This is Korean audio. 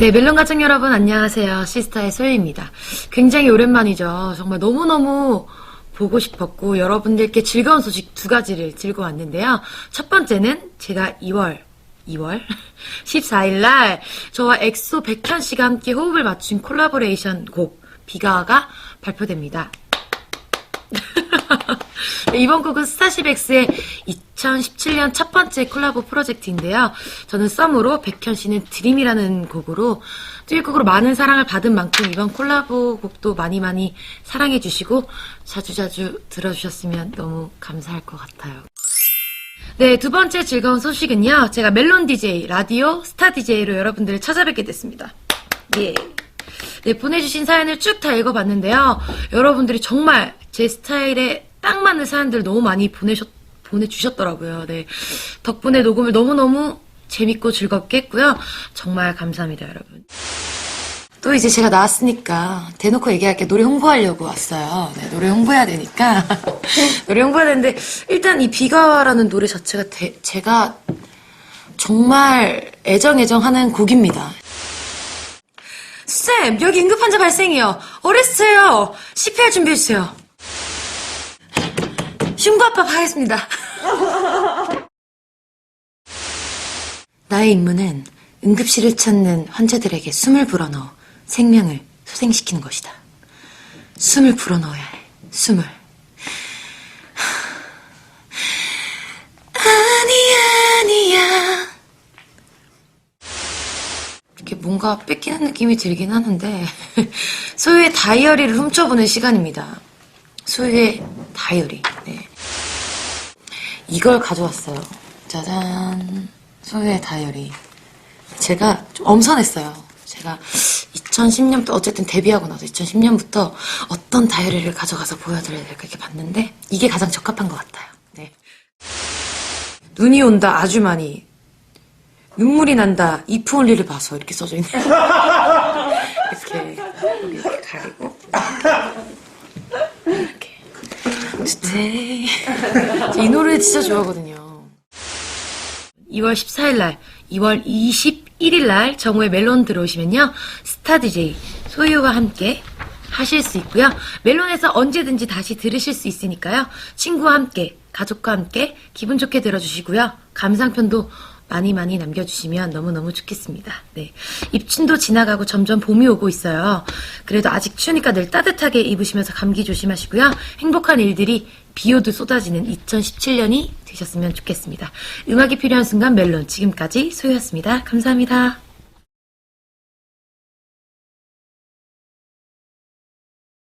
네, 멜론 가족 여러분 안녕하세요. 시스타의 소유입니다. 굉장히 오랜만이죠. 정말 너무너무 보고 싶었고 여러분들께 즐거운 소식 두 가지를 들고 왔는데요. 첫 번째는 제가 2월 2월 14일 날 저와 엑소 백현 씨가 함께 호흡을 맞춘 콜라보레이션 곡 비가가 발표됩니다. 네, 이번 곡은 스타쉽엑스의 2017년 첫 번째 콜라보 프로젝트인데요. 저는 썸으로 백현 씨는 드림이라는 곡으로 듀엣곡으로 많은 사랑을 받은 만큼 이번 콜라보 곡도 많이 많이 사랑해 주시고 자주자주 들어주셨으면 너무 감사할 것 같아요. 네, 두 번째 즐거운 소식은요. 제가 멜론 DJ, 라디오, 스타 DJ로 여러분들을 찾아뵙게 됐습니다. 예. 네, 보내주신 사연을 쭉 다 읽어봤는데요. 여러분들이 정말 제 스타일에 딱 맞는 사연들 너무 많이 보내셨, 보내주셨더라고요. 네. 덕분에 녹음을 너무너무 재밌고 즐겁게 했고요. 정말 감사합니다, 여러분. 또 이제 제가 나왔으니까 대놓고 얘기할 게 노래 홍보하려고 왔어요. 네, 노래 홍보해야 되니까 노래 홍보해야 되는데 일단 이 비가 와라는 노래 자체가 대- 제가 정말 애정애정하는 곡입니다. 쌤 여기 응급 환자 발생이요. 어레스트예요. CPR 준비해 주세요. 흉부 압박 하겠습니다. 나의 임무는 응급실을 찾는 환자들에게 숨을 불어넣어 생명을 소생시키는 것이다. 숨을 불어넣어야 해. 숨을. 아니야, 아니야. 이렇게 뭔가 뺏기는 느낌이 들긴 하는데, 소유의 다이어리를 훔쳐보는 시간입니다. 소유의 다이어리. 네. 이걸 가져왔어요. 짜잔. 소유의 다이어리. 제가 좀 엄선했어요. 제가 2010년부터 어쨌든 데뷔하고 나서 2010년부터 어떤 다이어리를 가져가서 보여드려야 될까 이렇게 봤는데 이게 가장 적합한 것 같아요. 네. 눈이 온다 아주 많이 눈물이 난다 이프 올리를 봐서 이렇게 써져 있네. 이렇게 이렇게 가리고 이렇게 Stay. 이 노래 진짜 좋아하거든요. 2월 14일 날, 2월 21일 날 정오에 멜론 들어오시면요. 스타 DJ 소유와 함께 하실 수 있고요. 멜론에서 언제든지 다시 들으실 수 있으니까요. 친구와 함께, 가족과 함께 기분 좋게 들어주시고요. 감상편도 많이 많이 남겨주시면 너무너무 좋겠습니다. 네. 입춘도 지나가고 점점 봄이 오고 있어요. 그래도 아직 추우니까 늘 따뜻하게 입으시면서 감기 조심하시고요. 행복한 일들이 비오도 쏟아지는 2017년이 되셨으면 좋겠습니다. 음악이 필요한 순간 멜론 지금까지 소유였습니다. 감사합니다.